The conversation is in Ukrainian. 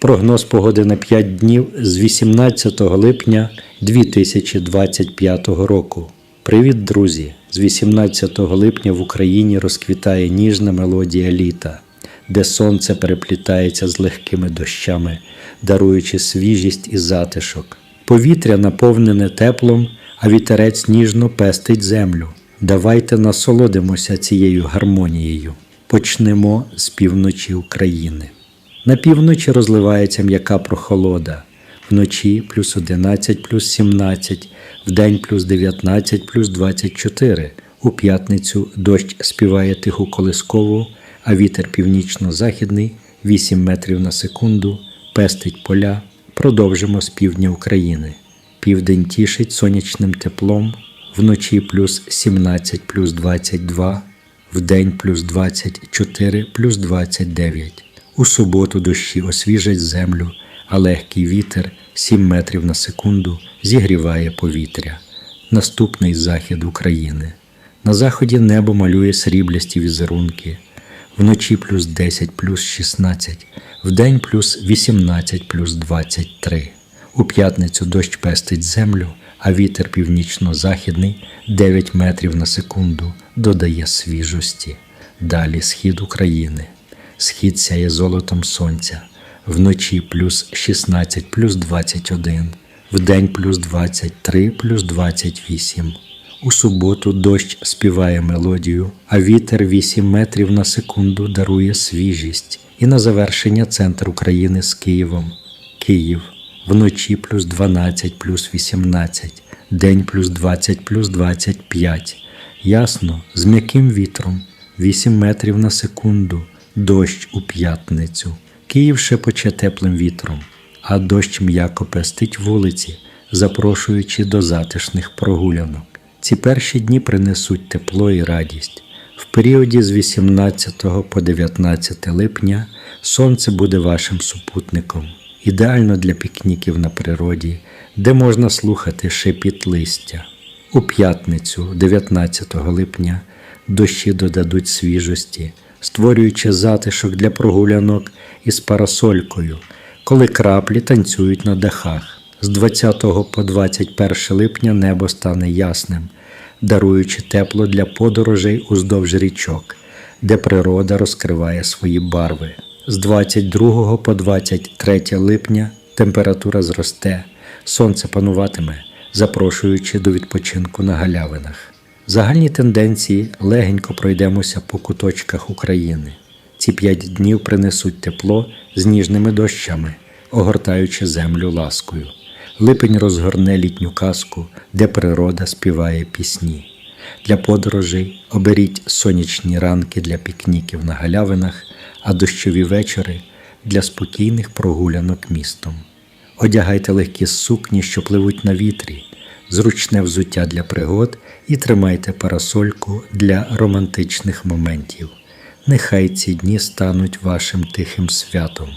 Прогноз погоди на 5 днів з 18 липня 2025 року. Привіт, друзі! З 18 липня в Україні розквітає ніжна мелодія літа, де сонце переплітається з легкими дощами, даруючи свіжість і затишок. Повітря наповнене теплом, а вітерець ніжно пестить землю. Давайте насолодимося цією гармонією. Почнемо з півночі України. На півночі розливається м'яка прохолода. Вночі плюс 11, плюс 17, вдень плюс 19, плюс 24. У п'ятницю дощ співає тиху колискову, а вітер північно-західний 8 метрів на секунду, пестить поля. Продовжимо з півдня України. Південь тішить сонячним теплом, вночі плюс 17, плюс 22, вдень плюс 24, плюс 29. У суботу дощі освіжать землю, а легкий вітер 7 метрів на секунду зігріває повітря. Наступний захід України. На заході небо малює сріблясті візерунки. Вночі плюс 10, плюс 16, вдень плюс 18, плюс 23. У п'ятницю дощ пестить землю, а вітер північно-західний 9 метрів на секунду додає свіжості. Далі схід України. Схід сяє золотом сонця. Вночі плюс 16, плюс 21, вдень плюс 23, плюс 28. У суботу дощ співає мелодію, а вітер 8 метрів на секунду дарує свіжість. І на завершення центр України з Києвом. Київ. Вночі плюс 12, плюс 18, день плюс 20, плюс 25. Ясно, з м'яким вітром 8 метрів на секунду, дощ у п'ятницю. Київ шепоче теплим вітром, а дощ м'яко пестить вулиці, запрошуючи до затишних прогулянок. Ці перші дні принесуть тепло і радість. В періоді з 18 по 19 липня сонце буде вашим супутником, ідеально для пікніків на природі, де можна слухати шепіт листя. У п'ятницю, 19 липня, дощі додадуть свіжості, створюючи затишок для прогулянок із парасолькою, коли краплі танцюють на дахах. З 20 по 21 липня небо стане ясним, даруючи тепло для подорожей уздовж річок, де природа розкриває свої барви. З 22 по 23 липня температура зросте, сонце пануватиме, запрошуючи до відпочинку на галявинах. Загальні тенденції легенько пройдемося по куточках України. Ці п'ять днів принесуть тепло з ніжними дощами, огортаючи землю ласкою. Липень розгорне літню казку, де природа співає пісні. Для подорожей оберіть сонячні ранки для пікніків на галявинах, а дощові вечори для спокійних прогулянок містом. Одягайте легкі сукні, що пливуть на вітрі, зручне взуття для пригод і тримайте парасольку для романтичних моментів. Нехай ці дні стануть вашим тихим святом.